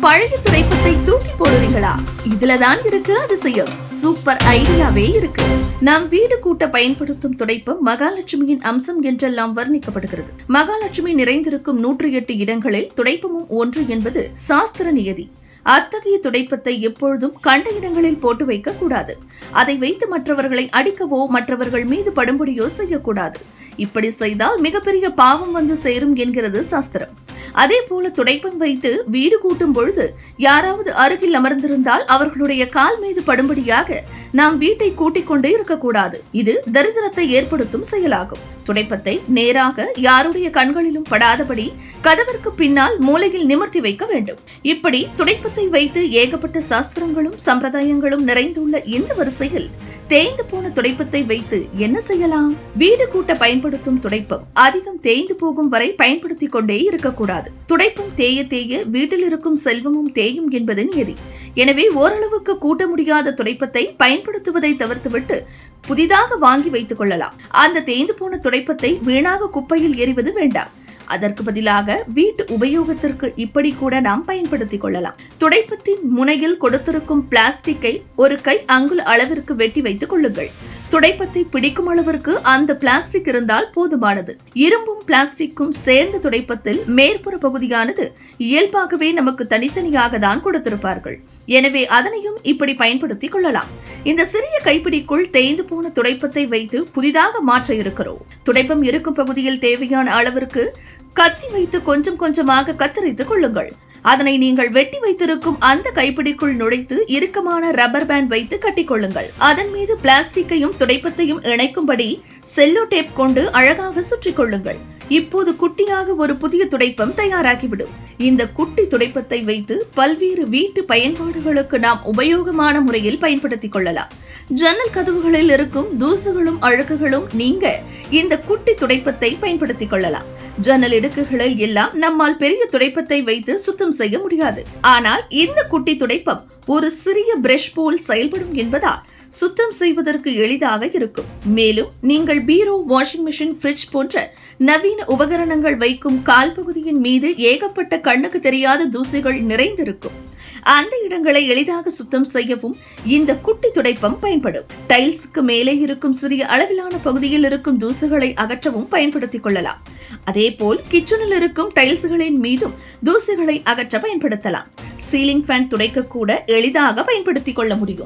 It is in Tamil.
பழைய துடைப்பத்தை தூக்கி போடுறீங்களா? இதுலதான் இருக்கு அதிசயம். சூப்பர் ஐடியாவே இருக்கு. நாம் வீடு கூட்ட பயன்படுத்தும் துடைப்பம் மகாலட்சுமியின் அம்சம் என்றெல்லாம் வர்ணிக்கப்படுகிறது. மகாலட்சுமி நிறைந்திருக்கும் நூற்றி எட்டு இடங்களில் துடைப்பமும் ஒன்று என்பது சாஸ்திர நியதி. அத்தகைய துடைப்பத்தை எப்பொழுதும் கண்ட இடங்களில் போட்டு வைக்கக்கூடாது. அதை வைத்து மற்றவர்களை அடிக்கவோ மற்றவர்கள் மீது படும்படியோ செய்யக்கூடாது. இப்படி செய்தால் மிகப்பெரிய பாவம் வந்து சேரும் என்கிறது சாஸ்திரம். அதே போல துடைப்பம் வைத்து வீடு கூட்டும் பொழுது யாராவது அருகில் அமர்ந்திருந்தால் அவர்களுடைய கால் மீது படும்படியாக நாம் வீட்டை கூட்டிக் கொண்டு இருக்கக்கூடாது. இது தரித்திரத்தை ஏற்படுத்தும் செயலாகும். துடைப்பத்தை நேராக யாருடைய கண்களிலும் படாதபடி கதவிற்கு பின்னால் மூலையில் நிமிர்த்தி வைக்க வேண்டும். இப்படி துடைப்பத்தை வைத்து ஏகப்பட்ட சாஸ்திரங்களும் சம்பிரதாயங்களும் நிறைந்துள்ள இந்த வரிசையில் தேய்ந்து போன துடைப்பத்தை வைத்து என்ன செய்யலாம்? வீடு கூட்ட பயன்படுத்தும் துடைப்பம் அதிகம் தேய்ந்து போகும் வரை பயன்படுத்திக் கொண்டே இருக்கக்கூடாது. துடைப்பம் தேய தேய வீட்டில் இருக்கும் செல்வமும் தேயும் என்பது நியதி. எனவே ஓரளவுக்கு கூட்ட முடியாத துடைப்பத்தை பயன்படுத்துவதை தவிர்த்துவிட்டு புதிதாக வாங்கி வைத்துக் கொள்ளலாம். அந்த தேய்ந்து போன துடைப்பத்தை வீணாக குப்பையில் எறிவது வேண்டாம். அதற்கு பதிலாக வீட்டு உபயோகத்திற்கு இப்படி கூட நாம் பயன்படுத்திக் கொள்ளலாம். துடைப்பத்தின் முனையில் கொடுத்திருக்கும் பிளாஸ்டிக்கை ஒரு கை அங்குல அளவிற்கு வெட்டி வைத்துக் கொள்ளுங்கள். துடைப்பத்தை பிடிக்கும் அளவிற்கு அந்த பிளாஸ்டிக் இருந்தால் போதுமானது. இரும்பும் பிளாஸ்டிக்கும் சேர்ந்த துடைப்பத்தில் மேற்புற பகுதியானது இயல்பாகவே நமக்கு தனித்தனியாக தான் கொடுத்திருப்பார்கள். எனவே அதனையும் இப்படி பயன்படுத்திக் கொள்ளலாம். இந்த சிறிய கைப்பிடிக்குள் தேய்ந்து போன துடைப்பத்தை வைத்து புதிதாக மாற்ற இருக்கிறோம். துடைப்பம் இருக்கும் பகுதியில் தேவையான அளவிற்கு கத்தி வைத்து கொஞ்சம் கொஞ்சமாக கத்தரித்துக் கொள்ளுங்கள். அதனை நீங்கள் வெட்டி வைத்திருக்கும் அந்த கைப்பிடிக்குள் நுழைத்து இறுக்கமான ரப்பர் பேண்ட் வைத்து கட்டிக்கொள்ளுங்கள். அதன் மீது பிளாஸ்டிக்கையும் துடைப்பத்தையும் இணைக்கும்படி செல்லோ டேப் கொண்டு அழகாக சுற்றிக் கொள்ளுங்கள் இப்போது குட்டியாக ஒரு புதிய துடைப்பம் தயாராகிவிடும். இந்த குட்டி துடைப்பத்தை வைத்து பல்வேறு வீட்டு பயன்பாடுகளுக்கு நாம் உபயோகமான முறையில் பயன்படுத்திக் கொள்ளலாம். ஜன்னல் கதவுகளில் இருக்கும் தூசுகளும் அழுக்குகளும் நீங்க இந்த குட்டி துடைப்பத்தை பயன்படுத்திக் கொள்ளலாம். ஜன்னல் இடுக்குகளில் எல்லாம் நம்மால் பெரிய துடைப்பத்தை வைத்து சுத்தம் செய்ய முடியாது. ஆனால் இந்த குட்டி துடைப்பம் ஒரு சிறிய பிரஷ் போல் செயல்படும் என்பதால் சுத்தம் செய்வதற்கு எளிதாக இருக்கும். மேலும் நீங்கள் பீரோ வாஷிங் மிஷின் ஃப்ரிட்ஜ் போன்ற நவீன உபகரணங்கள் வைக்கும் கால் பகுதியின் மீது ஏகப்பட்ட கண்ணுக்கு தெரியாத தூசிகள் நிறைந்திருக்கும். அந்த இடங்களை எளிதாக சுத்தம் செய்யவும் இந்த குட்டி துடைப்பம் பயன்படும். டைல்ஸுக்கு மேலே இருக்கும் சிறிய அளவிலான பகுதியில் இருக்கும் தூசுகளை அகற்றவும் பயன்படுத்திக் கொள்ளலாம். அதேபோல் கிச்சனில் இருக்கும் டைல்ஸ்களின் மீதும் தூசுகளை அகற்ற பயன்படுத்தலாம். சீலிங் ஃபேன் துடைக்க கூட எளிதாக பயன்படுத்திக் கொள்ள முடியும்.